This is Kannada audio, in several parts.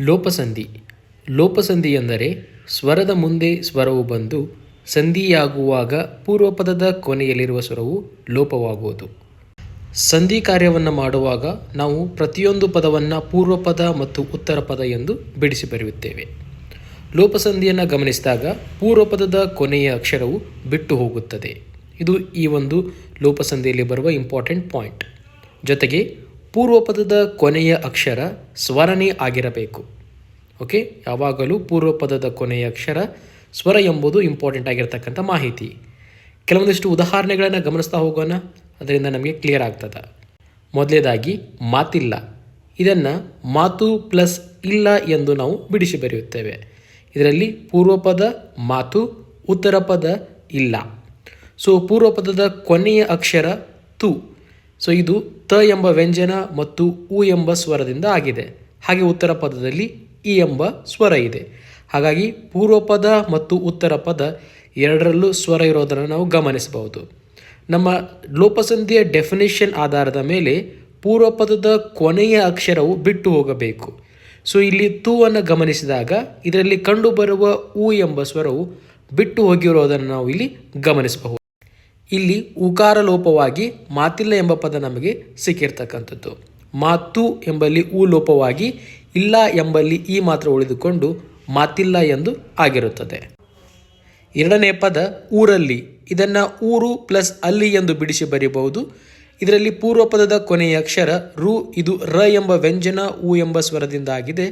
ಲೋಪಸಂಧಿ. ಲೋಪಸಂಧಿ ಎಂದರೆ ಸ್ವರದ ಮುಂದೆ ಸ್ವರವು ಬಂದು ಸಂಧಿಯಾಗುವಾಗ ಪೂರ್ವಪದದ ಕೊನೆಯಲ್ಲಿರುವ ಸ್ವರವು ಲೋಪವಾಗುವುದು. ಸಂಧಿ ಕಾರ್ಯವನ್ನು ಮಾಡುವಾಗ ನಾವು ಪ್ರತಿಯೊಂದು ಪದವನ್ನು ಪೂರ್ವಪದ ಮತ್ತು ಉತ್ತರ ಪದ ಎಂದು ಬಿಡಿಸಿ ಬರೆಯುತ್ತೇವೆ. ಲೋಪಸಂಧಿಯನ್ನು ಗಮನಿಸಿದಾಗ ಪೂರ್ವಪದದ ಕೊನೆಯ ಅಕ್ಷರವು ಬಿಟ್ಟು ಹೋಗುತ್ತದೆ. ಇದು ಈ ಒಂದು ಲೋಪಸಂಧಿಯಲ್ಲಿ ಬರುವ ಇಂಪಾರ್ಟೆಂಟ್ ಪಾಯಿಂಟ್ ಜೊತೆಗೆ ಪೂರ್ವಪದದ ಕೊನೆಯ ಅಕ್ಷರ ಸ್ವರನೇ ಆಗಿರಬೇಕು. ಓಕೆ? ಯಾವಾಗಲೂ ಪೂರ್ವಪದದ ಕೊನೆಯ ಅಕ್ಷರ ಸ್ವರ ಎಂಬುದು ಇಂಪಾರ್ಟೆಂಟ್ ಆಗಿರತಕ್ಕಂಥ ಮಾಹಿತಿ. ಕೆಲವೊಂದಿಷ್ಟು ಉದಾಹರಣೆಗಳನ್ನು ಗಮನಿಸ್ತಾ ಹೋಗೋಣ. ಅದರಿಂದ ನಮಗೆ ಕ್ಲಿಯರ್ ಆಗ್ತದೆ. ಮೊದಲೇದಾಗಿ, ಮಾತಿಲ್ಲ. ಇದನ್ನು ಮಾತು ಪ್ಲಸ್ ಇಲ್ಲ ಎಂದು ನಾವು ಬಿಡಿಸಿ ಬರೆಯುತ್ತೇವೆ. ಇದರಲ್ಲಿ ಪೂರ್ವಪದ ಮಾತು ಉತ್ತರ ಪದ ಇಲ್ಲ. ಸೊ ಪೂರ್ವಪದದ ಕೊನೆಯ ಅಕ್ಷರ ತು. ಸೊ ಇದು ತ ಎಂಬ ವ್ಯಂಜನ ಮತ್ತು ಉ ಎಂಬ ಸ್ವರದಿಂದ ಆಗಿದೆ. ಹಾಗೆ ಉತ್ತರ ಪದದಲ್ಲಿ ಇ ಎಂಬ ಸ್ವರ ಇದೆ. ಹಾಗಾಗಿ ಪೂರ್ವಪದ ಮತ್ತು ಉತ್ತರ ಪದ ಎರಡರಲ್ಲೂ ಸ್ವರ ಇರೋದನ್ನು ನಾವು ಗಮನಿಸಬಹುದು. ನಮ್ಮ ಲೋಪಸಂಧಿಯ ಡೆಫಿನೇಷನ್ ಆಧಾರದ ಮೇಲೆ ಪೂರ್ವಪದದ ಕೊನೆಯ ಅಕ್ಷರವು ಬಿಟ್ಟು ಹೋಗಬೇಕು. ಸೊ ಇಲ್ಲಿ ತೂವನ್ನು ಗಮನಿಸಿದಾಗ ಇದರಲ್ಲಿ ಕಂಡುಬರುವ ಉ ಎಂಬ ಸ್ವರವು ಬಿಟ್ಟು ಹೋಗಿರೋದನ್ನು ನಾವು ಇಲ್ಲಿ ಗಮನಿಸಬಹುದು. ಇಲ್ಲಿ ಉಕಾರ ಲೋಪವಾಗಿ ಮಾತಿಲ್ಲ ಎಂಬ ಪದ ನಮಗೆ ಸಿಕ್ಕಿರ್ತಕ್ಕಂಥದ್ದು. ಮಾತು ಎಂಬಲ್ಲಿ ಉ ಲೋಪವಾಗಿ ಇಲ್ಲ ಎಂಬಲ್ಲಿ ಈ ಮಾತ್ರ ಉಳಿದುಕೊಂಡು ಮಾತಿಲ್ಲ ಎಂದು ಆಗಿರುತ್ತದೆ. ಎರಡನೇ ಪದ ಊರಲ್ಲಿ. ಇದನ್ನು ಊರು ಪ್ಲಸ್ ಅಲ್ಲಿ ಎಂದು ಬಿಡಿಸಿ ಬರೆಯಬಹುದು ಇದರಲ್ಲಿ ಪೂರ್ವ ಪದದ ಕೊನೆಯ ಅಕ್ಷರ ರು, ಇದು ರ ಎಂಬ ವ್ಯಂಜನ, ಉ ಎಂಬ ಸ್ವರದಿಂದ ಆಗಿದೆ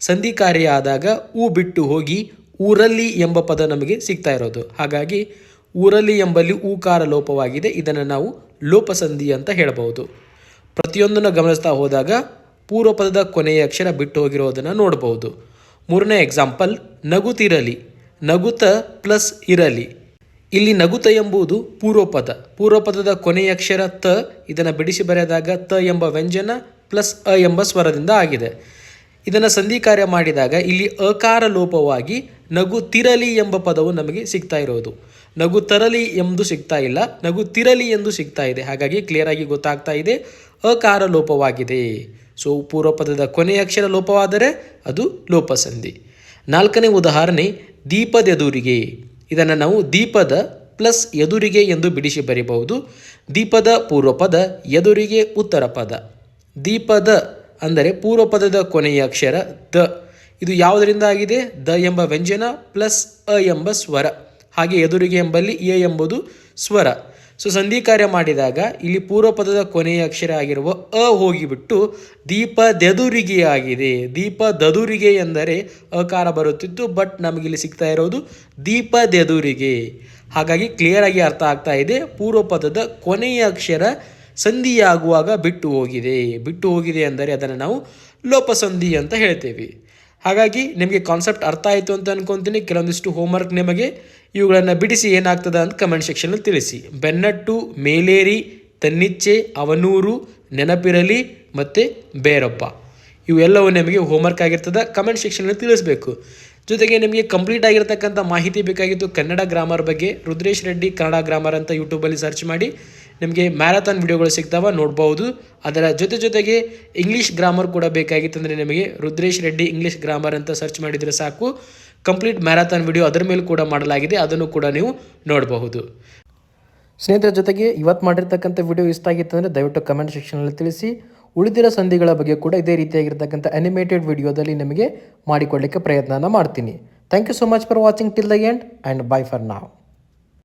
ಸಂಧಿ ಕಾರ್ಯ ಆದಾಗ ಉ ಬಿಟ್ಟು ಹೋಗಿ ಊರಲ್ಲಿ ಎಂಬ ಪದ ನಮಗೆ ಸಿಗ್ತಾ ಇರೋದು. ಹಾಗಾಗಿ ಊರಲ್ಲಿ ಎಂಬಲ್ಲಿ ಊಕಾರ ಲೋಪವಾಗಿದೆ. ಇದನ್ನು ನಾವು ಲೋಪಸಂಧಿ ಅಂತ ಹೇಳಬಹುದು. ಪ್ರತಿಯೊಂದನ್ನು ಗಮನಿಸ್ತಾ ಹೋದಾಗ ಪೂರ್ವಪದದ ಕೊನೆಯ ಅಕ್ಷರ ಬಿಟ್ಟು ಹೋಗಿರೋದನ್ನು ನೋಡಬಹುದು. ಮೂರನೇ ಎಕ್ಸಾಂಪಲ್ ನಗುತಿರಲಿ ನಗುತ ಪ್ಲಸ್ ಇರಲಿ. ಇಲ್ಲಿ ನಗುತ ಎಂಬುದು ಪೂರ್ವಪದ. ಪೂರ್ವಪದದ ಕೊನೆಯ ಅಕ್ಷರ ತ, ಇದನ್ನು ಬಿಡಿಸಿ ಬರೆದಾಗ ತ ಎಂಬ ವ್ಯಂಜನ ಪ್ಲಸ್ ಅ ಎಂಬ ಸ್ವರದಿಂದ ಆಗಿದೆ. ಇದನ್ನು ಸಂಧಿ ಕಾರ್ಯ ಮಾಡಿದಾಗ ಇಲ್ಲಿ ಅಕಾರ ಲೋಪವಾಗಿ ನಗು ತಿರಲಿ ಎಂಬ ಪದವು ನಮಗೆ ಸಿಗ್ತಾ ಇರೋದು. ನಗು ತರಲಿ ಎಂದು ಸಿಗ್ತಾ ಇಲ್ಲ, ನಗು ತಿರಲಿ ಎಂದು ಸಿಗ್ತಾ ಇದೆ. ಹಾಗಾಗಿ ಕ್ಲಿಯರ್ ಆಗಿ ಗೊತ್ತಾಗ್ತಾ ಇದೆ, ಅಕಾರ ಲೋಪವಾಗಿದೆ. ಸೊ ಪೂರ್ವಪದದ ಕೊನೆಯ ಅಕ್ಷರ ಲೋಪವಾದರೆ ಅದು ಲೋಪಸಂಧಿ. ನಾಲ್ಕನೇ ಉದಾಹರಣೆ, ದೀಪದೆದುರಿಗೆ. ಇದನ್ನು ನಾವು ದೀಪದ ಪ್ಲಸ್ ಎದುರಿಗೆ ಎಂದು ಬಿಡಿಸಿ ಬರೀಬಹುದು. ದೀಪದ ಪೂರ್ವಪದ, ಎದುರಿಗೆ ಉತ್ತರ ಪದ. ದೀಪದ ಅಂದರೆ ಪೂರ್ವಪದದ ಕೊನೆಯ ಅಕ್ಷರ ದ. ಇದು ಯಾವುದರಿಂದ ಆಗಿದೆ ದ ಎಂಬ ವ್ಯಂಜನ ಪ್ಲಸ್ ಅ ಎಂಬ ಸ್ವರ. ಹಾಗೆ ಎದುರಿಗೆ ಎಂಬಲ್ಲಿ ಎ ಎಂಬುದು ಸ್ವರ. ಸೊ, ಸಂಧಿ ಕಾರ್ಯ ಮಾಡಿದಾಗ ಇಲ್ಲಿ ಪೂರ್ವಪದದ ಕೊನೆಯ ಅಕ್ಷರ ಆಗಿರುವ ಅ ಹೋಗಿಬಿಟ್ಟು ದೀಪದೆದುರಿಗೆ ಆಗಿದೆ. ದೀಪ ದದುರಿಗೆ ಎಂದರೆ ಅಕಾರ ಬರುತ್ತಿತ್ತು ಬಟ್ ನಮಗಿಲ್ಲಿ ಸಿಗ್ತಾ ಇರೋದು ದೀಪದೆದುರಿಗೆ. ಹಾಗಾಗಿ ಕ್ಲಿಯರ್ ಆಗಿ ಅರ್ಥ ಆಗ್ತಾ ಇದೆ. ಪೂರ್ವಪದದ ಕೊನೆಯ ಅಕ್ಷರ ಸಂಧಿಯಾಗುವಾಗ ಬಿಟ್ಟು ಹೋಗಿದೆ. ಬಿಟ್ಟು ಹೋಗಿದೆ ಅಂದರೆ ಅದನ್ನು ನಾವು ಲೋಪಸಂಧಿ ಅಂತ ಹೇಳ್ತೇವೆ. ಹಾಗಾಗಿ ನಿಮಗೆ ಕಾನ್ಸೆಪ್ಟ್ ಅರ್ಥ ಆಯಿತು ಅಂತ ಅನ್ಕೊತೀನಿ. ಕೆಲವೊಂದಿಷ್ಟು ಹೋಮ್ವರ್ಕ್ ನಿಮಗೆ ಇವುಗಳನ್ನು ಬಿಡಿಸಿ ಏನಾಗ್ತದೆ ಅಂತ ಕಮೆಂಟ್ ಸೆಕ್ಷನಲ್ಲಿ ತಿಳಿಸಿ. ಬೆನ್ನಟ್ಟು, ಮೇಲೇರಿ, ತನ್ನಿಚ್ಚೆ, ಅವನೂರು, ನೆನಪಿರಲಿ ಮತ್ತು ಬೇರೊಬ್ಬ. ಇವೆಲ್ಲವೂ ನಿಮಗೆ ಹೋಮ್ವರ್ಕ್ ಆಗಿರ್ತದೆ. ಕಮೆಂಟ್ ಸೆಕ್ಷನಲ್ಲಿ ತಿಳಿಸಬೇಕು. ಜೊತೆಗೆ ನಿಮಗೆ ಕಂಪ್ಲೀಟ್ ಆಗಿರ್ತಕ್ಕಂಥ ಮಾಹಿತಿ ಬೇಕಾಗಿತ್ತು ಕನ್ನಡ ಗ್ರಾಮರ್ ಬಗ್ಗೆ ರುದ್ರೇಶ್ ರೆಡ್ಡಿ ಕನ್ನಡ ಗ್ರಾಮರ್ ಅಂತ ಯೂಟ್ಯೂಬಲ್ಲಿ ಸರ್ಚ್ ಮಾಡಿ. ನಿಮಗೆ ಮ್ಯಾರಥಾನ್ ವಿಡಿಯೋಗಳು ಸಿಗ್ತಾವೆ, ನೋಡ್ಬೋದು. ಅದರ ಜೊತೆ ಜೊತೆಗೆ ಇಂಗ್ಲೀಷ್ ಗ್ರಾಮರ್ ಕೂಡ ಬೇಕಾಗಿತ್ತಂದರೆ ನಿಮಗೆ ರುದ್ರೇಶ್ ರೆಡ್ಡಿ ಇಂಗ್ಲೀಷ್ ಗ್ರಾಮರ್ ಅಂತ ಸರ್ಚ್ ಮಾಡಿದರೆ ಸಾಕು. ಕಂಪ್ಲೀಟ್ ಮ್ಯಾರಥಾನ್ ವಿಡಿಯೋ ಅದರ ಮೇಲೆ ಕೂಡ ಮಾಡಲಾಗಿದೆ, ಅದನ್ನು ಕೂಡ ನೀವು ನೋಡಬಹುದು. ಸ್ನೇಹಿತರ ಜೊತೆಗೆ ಇವತ್ತು ಮಾಡಿರ್ತಕ್ಕಂಥ ವಿಡಿಯೋ ಇಷ್ಟ ಆಗಿತ್ತು ಅಂದರೆ ದಯವಿಟ್ಟು ಕಮೆಂಟ್ ಸೆಕ್ಷನಲ್ಲಿ ತಿಳಿಸಿ. ಉಳಿದಿರೋ ಸಂಧಿಗಳ ಬಗ್ಗೆ ಕೂಡ ಇದೇ ರೀತಿಯಾಗಿರ್ತಕ್ಕಂಥ ಅನಿಮೇಟೆಡ್ ವಿಡಿಯೋದಲ್ಲಿ ನಿಮಗೆ ಮಾಡಿಕೊಡಲಿಕ್ಕೆ ಪ್ರಯತ್ನನ ಮಾಡ್ತೀನಿ. Thank you so much for watching till the end and bye for now